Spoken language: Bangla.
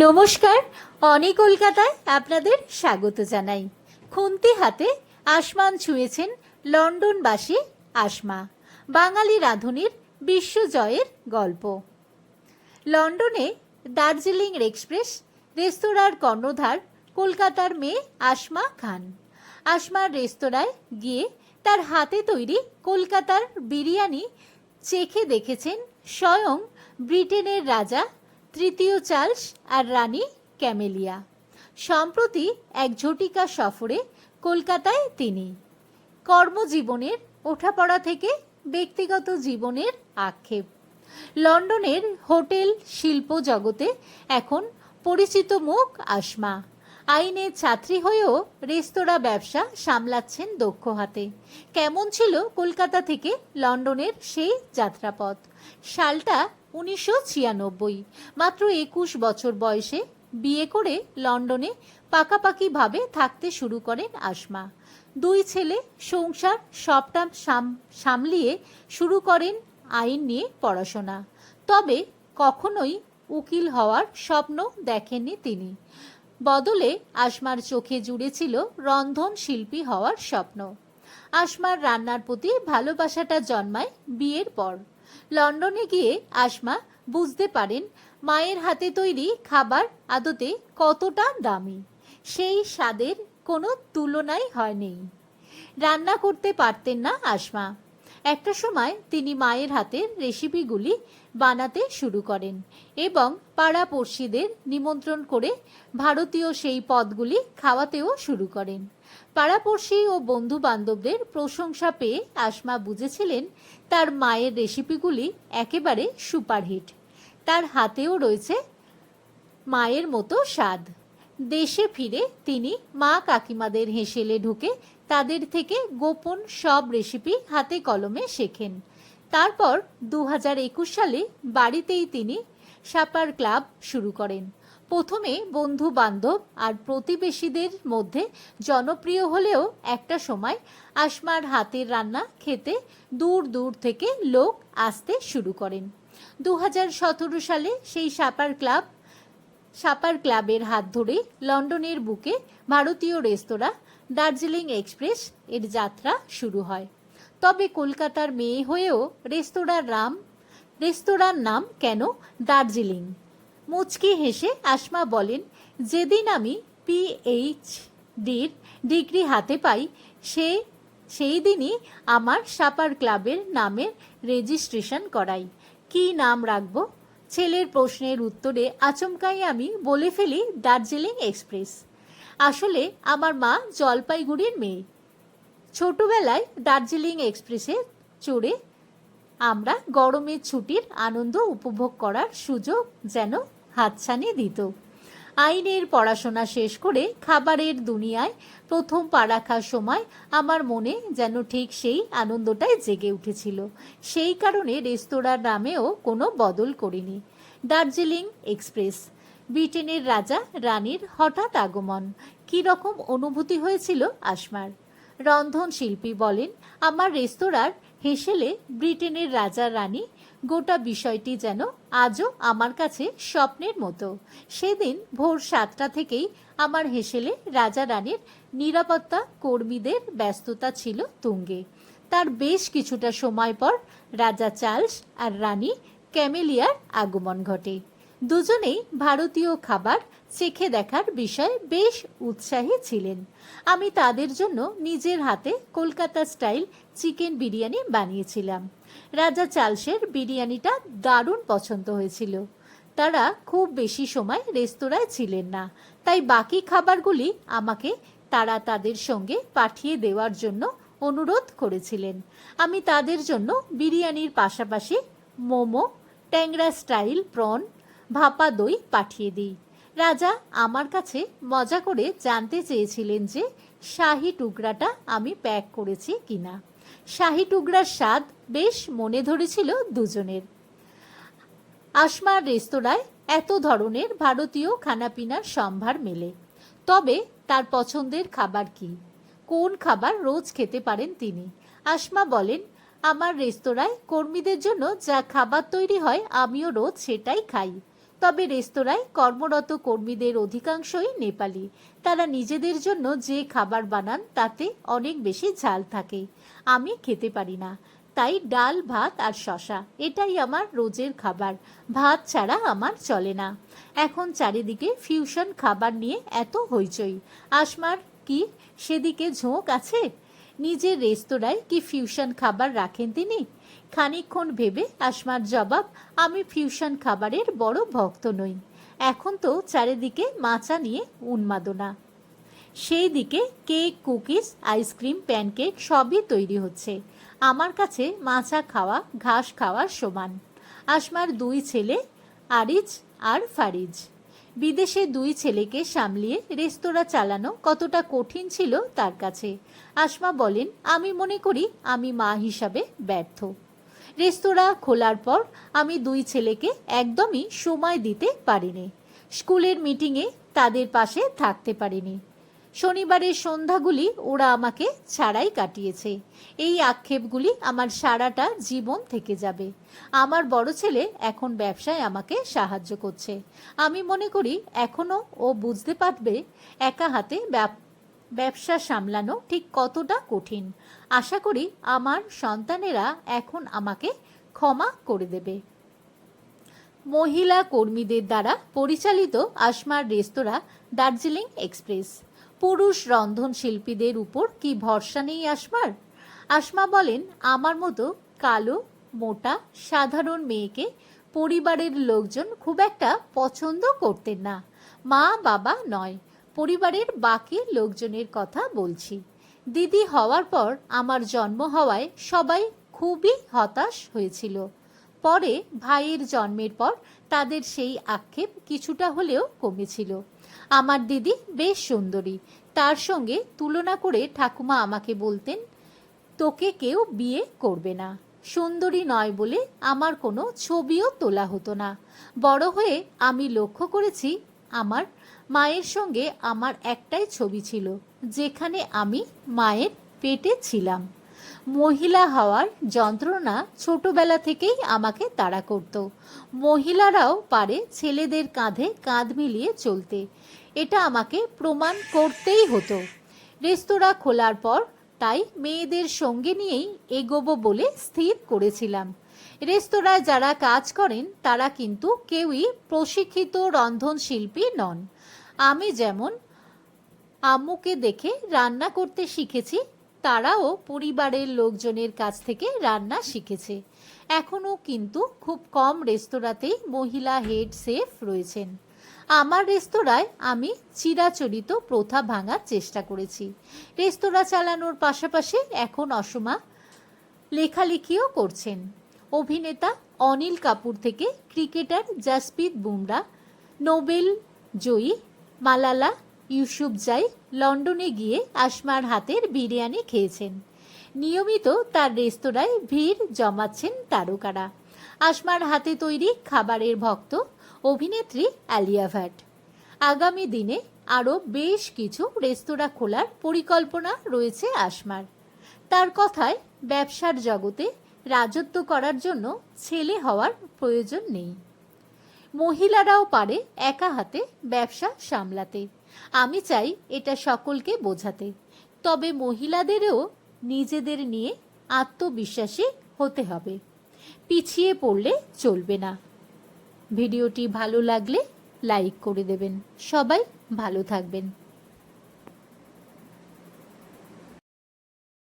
নমস্কার, অনি কলকাতায় আপনাদের স্বাগত জানাই। খুন্তি হাতে আসমান ছুঁয়েছেন লন্ডনবাসী আসমা, বাঙালি রাঁধুনির বিশ্বজয়ের গল্প। লন্ডনে দার্জিলিং এক্সপ্রেস, রেস্তোরাঁর কর্ণধার কলকাতার মেয়ে আসমা খান। আসমার রেস্তোরাঁয় গিয়ে তার হাতে তৈরি কলকাতার বিরিয়ানি চেখে দেখেছেন স্বয়ং ব্রিটেনের রাজা তৃতীয় চার্লস আর রানী ক্যামেলিয়া। সম্প্রতি এক ঝটিকা সফরে কলকাতায় তিনি। কর্মজীবনের ওঠাপড়া থেকে ব্যক্তিগত জীবনের আক্ষেপ। লন্ডনের হোটেল শিল্প জগতে এখন পরিচিত মুখ আসমা। আইনের ছাত্রী হয়েও রেস্তোরাঁ ব্যবসা সামলাচ্ছেন দক্ষ হাতে। কেমন ছিল কলকাতা থেকে লন্ডনের সেই যাত্রাপথ? সালটা উনিশশো ছিয়ানব্বই। মাত্র একুশ বছর বয়সে বিয়ে করে লন্ডনে পাকাপাকিভাবে থাকতে শুরু করেন আসমা। দুই ছেলে সংসার সবটা সাম- সামলিয়ে শুরু করেন আইন নিয়ে পড়াশোনা। তবে কখনোই উকিল হওয়ার স্বপ্ন দেখেননি তিনি। বদলে আসমার চোখে জুড়েছিল রন্ধন শিল্পী হওয়ার স্বপ্ন। আসমার রান্নার প্রতি ভালোবাসাটা জন্মায় বিয়ের পর। লন্ডনে গিয়ে আসমা বুঝতে পারেন মায়ের হাতে তৈরি খাবার আদতে কতটা দামি। সেই স্বাদের কোনো তুলনাই হয়নি। রান্না করতে পারতেন না আসমা একটা সময় তিনি মায়ের হাতের রেসিপিগুলি বানাতে শুরু করেন এবং পাড়াপড়শিদের নিমন্ত্রণ করে ভারতীয় সেই পদগুলি খাওয়াতেও শুরু করেন। পাড়াপড়শি ও বন্ধু বান্ধবদের প্রশংসা পেয়ে আসমা বুঝেছিলেন তার মায়ের রেসিপিগুলি একেবারে সুপারহিট। তার হাতেও রয়েছে মায়ের মতো স্বাদ। দেশে ফিরে তিনি মা কাকিমাদের হেসেলে ঢুকে তাদের থেকে গোপন সব রেসিপি হাতে কলমে শেখেন। তারপর দু হাজার একুশ সালে বাড়িতেই তিনি সাপার ক্লাব শুরু করেন। প্রথমে বন্ধু বান্ধব আর প্রতিবেশীদের মধ্যে জনপ্রিয় হলেও একটা সময় আসমার হাতের রান্না খেতে দূর দূর থেকে লোক আসতে শুরু করেন। দু হাজার সতেরো সালে সেই সাপার ক্লাব, সাপার ক্লাবের হাত ধরে লন্ডনের বুকে ভারতীয় রেস্তোরাঁ দার্জিলিং এক্সপ্রেস এর যাত্রা শুরু হয়। তবে কলকাতার মেয়ে হয়েও রেস্তোরাঁর রাম, রেস্তোরাঁর নাম কেন দার্জিলিং? মুচকি হেসে আসমা বলেন, যেদিন আমি পিএইচডির ডিগ্রি হাতে পাই, সে, সেই দিনই আমার সাপার ক্লাবের নামের রেজিস্ট্রেশন করাই। কী নাম রাখব? ছেলের প্রশ্নের উত্তরে আচমকাই আমি বলে ফেলি, দার্জিলিং এক্সপ্রেস। আসলে আমার মা জলপাইগুড়ির মেয়ে। ছোটবেলায় দার্জিলিং এক্সপ্রেসে চড়ে আমরা গরমের ছুটির আনন্দ উপভোগ করার সুযোগ যেন হাতছানি দিত। আইনের পড়াশোনা শেষ করে খাবারের দুনিয়ায় প্রথম পা রাখার সময় আমার মনে যেন ঠিক সেই আনন্দটাই জেগে উঠেছিল। সেই কারণে রেস্তোরাঁর নামেও কোনো বদল করিনি। দার্জিলিং এক্সপ্রেস, ব্রিটেনের রাজা রানীর হঠাৎ আগমন। কী রকম অনুভূতি হয়েছিল আসমার। রন্ধন শিল্পী বলেন, আমার রেস্তোরাঁর হেসেলে ব্রিটেনের রাজা রানী গোটা বিষয়টি যেন আজও আমার কাছে স্বপ্নের মতো। সেদিন ভোর সাতটা থেকেই আমার হেসেলে রাজা রানীর নিরাপত্তা কর্মীদের ব্যস্ততা ছিল তুঙ্গে। তার বেশ কিছুটা সময় পর রাজা চার্লস আর রানী ক্যামেলিয়ার আগমন ঘটে। দুজনেই ভারতীয় খাবার চেখে দেখার বিষয়ে বেশ উৎসাহী ছিলেন। আমি তাদের জন্য নিজের হাতে কলকাতা স্টাইল চিকেন বিরিয়ানি বানিয়েছিলাম। রাজা চার্লসের বিরিয়ানিটা দারুণ পছন্দ হয়েছিল। তারা খুব বেশি সময় রেস্তোরাঁয় ছিলেন না, তাই বাকি খাবারগুলি আমাকে তারা তাদের সঙ্গে পাঠিয়ে দেওয়ার জন্য অনুরোধ করেছিলেন। আমি তাদের জন্য বিরিয়ানির পাশাপাশি মোমো, ট্যাংরা স্টাইল প্রন ভাপা দই পাঠিয়ে দিই। রাজা আমার কাছে মজা করে জানতে চেয়েছিলেন যে শাহি টুকরাটা আমি প্যাক করেছি কিনা। শাহি টুকরার স্বাদ বেশ মনে ধরেছিল দুজনের। আসমার রেস্তোরাঁয় এত ধরনের ভারতীয় খানাপিনার সম্ভার মেলে। তবে তার পছন্দের খাবার কি? কোন খাবার রোজ খেতে পারেন তিনি? আসমা বলেন, আমার রেস্তোরাঁয় কর্মীদের জন্য যা খাবার তৈরি হয়, আমিও রোজ সেটাই খাই। তবে রেস্তোরাঁয় কর্মরত কর্মীদের অধিকাংশই নেপালি। তারা নিজেদের জন্য যে খাবার বানান, তাতে অনেক বেশি ঝাল থাকে। আমি খেতে পারি না। তাই ডাল, ভাত আর শশা এটাই আমার রোজের খাবার। ভাত ছাড়া আমার চলে না। এখন চারিদিকে ফিউশন খাবার নিয়ে এত হইচই। আসমার কি? সেদিকে ঝোঁক আছে? নিজের রেস্তোরাঁয় কি ফিউশন খাবার রাখেন তিনি? খানিকক্ষণ ভেবে আসমার জবাব, আমি ফিউশন খাবারের বড় ভক্ত নই। এখন তো চারিদিকে মাচা নিয়ে উন্মাদনা। সেই দিকে কেক, কুকিজ, আইসক্রিম, প্যানকেক সবই তৈরি হচ্ছে। আমার কাছে মাচা খাওয়া, ঘাস খাওয়ার সমান। আসমার দুই ছেলে, আরিজ আর ফারিজ। বিদেশে দুই ছেলেকে সামলিয়ে রেস্তোরাঁ চালানো কতটা কঠিন ছিল তার কাছে। আসমা বলেন, আমি মনে করি আমি মা হিসাবে ব্যর্থ। রেস্তোরাঁ খোলার পর আমি দুই ছেলেকে একদমই সময় দিতে পারিনি। স্কুলের মিটিংয়ে তাদের পাশে থাকতে পারিনি। শনিবারের সন্ধ্যাগুলি ওরা আমাকে ছাড়াই কাটিয়েছে। এই আক্ষেপগুলি আমার সারাটা জীবন থেকে যাবে। আমার বড় ছেলে এখন ব্যবসায় আমাকে সাহায্য করছে। আমি মনে করি এখনও ও বুঝতে পারবে একা হাতে ব্যবসা সামলানো ঠিক কতটা কঠিন? আশা করি আমার সন্তানেরা এখন আমাকে ক্ষমা করে দেবে। মহিলা কর্মীদের দ্বারা পরিচালিত আসমার রেস্তোরাঁ, দার্জিলিং এক্সপ্রেস। পুরুষ রন্ধন শিল্পীদের উপর কি ভরসা নেই আসমার? আসমা বলেন, আমার মতো কালো, মোটা, সাধারণ মেয়েকে পরিবারের লোকজন খুব একটা পছন্দ করতেন না। মা বাবা নয় পরিবারের বাকি লোকজনের কথা বলছি। দিদি হওয়ার পর আমার জন্ম হওয়ায় সবাই খুবই হতাশ হয়েছিল। পরে ভাইয়ের জন্মের পর তাদের সেই আক্ষেপ কিছুটা হলেও কমেছিল। আমার দিদি বেশ সুন্দরী। তার সঙ্গে তুলনা করে ঠাকুমা আমাকে বলতেন, তোকে কেউ বিয়ে করবে না। সুন্দরী নয় বলে আমার কোনো ছবিও তোলা হতো না। বড় হয়ে আমি লক্ষ্য করেছি আমার মায়ের সঙ্গে আমার একটাই ছবি ছিল, যেখানে আমি মায়ের পেটে ছিলাম। মহিলা হওয়ার যন্ত্রণা ছোটবেলা থেকেই আমাকে তাড়া করত। মহিলারাও পারে ছেলেদের কাঁধে কাঁধ মিলিয়ে চলতে। এটা আমাকে প্রমাণ করতেই হতো। রেস্তোরাঁ খোলার পর তাই মেয়েদের সঙ্গে নিয়েই এগোবো বলে স্থির করেছিলাম। রেস্তোরাঁয় যারা কাজ করেন, তারা কিন্তু কেউই প্রশিক্ষিত রন্ধনশিল্পী নন। আমি যেমন আম্মুকে দেখে রান্না করতে শিখেছি, তারাও পরিবারের লোকজনের কাছ থেকে রান্না শিখেছে। এখনও কিন্তু খুব কম রেস্তোরাঁতেই মহিলা হেড সেফ রয়েছেন। আমার রেস্তোরাঁয় আমি চিরাচরিত প্রথা ভাঙার চেষ্টা করেছি। রেস্তোরাঁ চালানোর পাশাপাশি এখন অসমা লেখালেখিও করছেন। অভিনেতা অনিল কাপুর থেকে ক্রিকেটার জাসপ্রীত বুমরা, নোবেল জয়ী মালালা ইউসুফজাই লন্ডনে গিয়ে আসমার হাতের বিরিয়ানি খেয়েছেন। নিয়মিত তার রেস্তোরাঁয় ভিড় জমাচ্ছেন তারকারা। আসমার হাতে তৈরি খাবারের ভক্ত অভিনেত্রী আলিয়া ভাট। আগামী দিনে আরও বেশ কিছু রেস্তোরাঁ খোলার পরিকল্পনা রয়েছে আসমার। তার কথায় ব্যবসার জগতে রাজত্ব করার জন্য ছেলে হওয়ার প্রয়োজন নেই। মহিলারাও পারে একা হাতে ব্যবসা সামলাতে। আমি চাই এটা সকলকে বোঝাতে। তবে মহিলাদেরও নিজেদের নিয়ে আত্মবিশ্বাসী হতে হবে। পিছিয়ে পড়লে চলবে না। ভিডিওটি ভালো লাগলে লাইক করে দেবেন। সবাই ভালো থাকবেন।